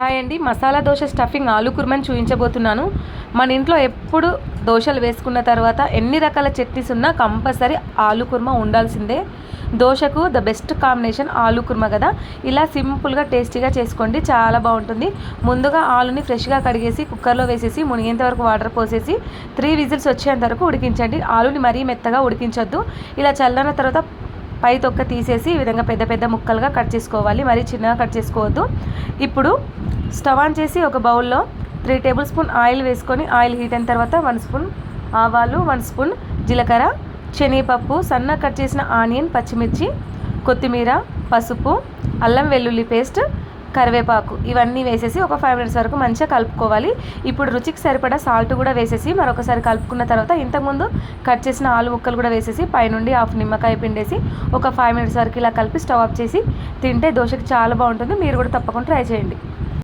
Hi అండి. Masala dosa stuffing ఆలు కుర్మని చూపించబోతున్నాను మన ఇంట్లో ఎప్పుడు దోశలు వేసుకున్న తర్వాత ఎన్ని రకాల చట్నీస్ ఉన్నా కంపల్సరీ ఆలు కుర్మా ఉండాల్సిందే. దోశకు ద బెస్ట్ కాంబినేషన్ ఆలు కుర్మా కదా. ఇలా సింపుల్గా టేస్టీగా చేసుకోండి. చాలా బాగుంటుంది. ముందుగా ఆలుని ఫ్రెష్గా కడిగేసి కుక్కర్లో వేసేసి మునిగేంత వరకు వాటర్ పోసేసి త్రీ విజిల్స్ వచ్చేంత వరకు ఉడికించండి. ఆలుని మరీ మెత్తగా ఉడికించొద్దు. ఇలా చల్లన తర్వాత పై తొక్క తీసేసి ఈ విధంగా పెద్ద పెద్ద ముక్కలుగా కట్ చేసుకోవాలి. మరీ చిన్నగా కట్ చేసుకోవద్దు. ఇప్పుడు స్టవ్ ఆన్ చేసి ఒక బౌల్లో త్రీ టేబుల్ స్పూన్ ఆయిల్ వేసుకొని ఆయిల్ హీట్ అయిన తర్వాత వన్ స్పూన్ ఆవాలు వన్ స్పూన్ జీలకర్ర శనగపప్పు సన్న కట్ చేసిన ఆనియన్ పచ్చిమిర్చి కొత్తిమీర పసుపు అల్లం వెల్లుల్లి పేస్ట్ కరివేపాకు ఇవన్నీ వేసేసి ఒక ఫైవ్ మినిట్స్ వరకు మంచిగా కలుపుకోవాలి. ఇప్పుడు రుచికి సరిపడా సాల్ట్ కూడా వేసేసి మరొకసారి కలుపుకున్న తర్వాత ఇంతకుముందు కట్ చేసిన ఆలు ముక్కలు కూడా వేసేసి పైనుండి హాఫ్ నిమ్మకాయ పిండేసి ఒక ఫైవ్ మినిట్స్ వరకు ఇలా కలిపి స్టవ్ ఆఫ్ చేసి తింటే దోశకి చాలా బాగుంటుంది. మీరు కూడా తప్పకుండా ట్రై చేయండి.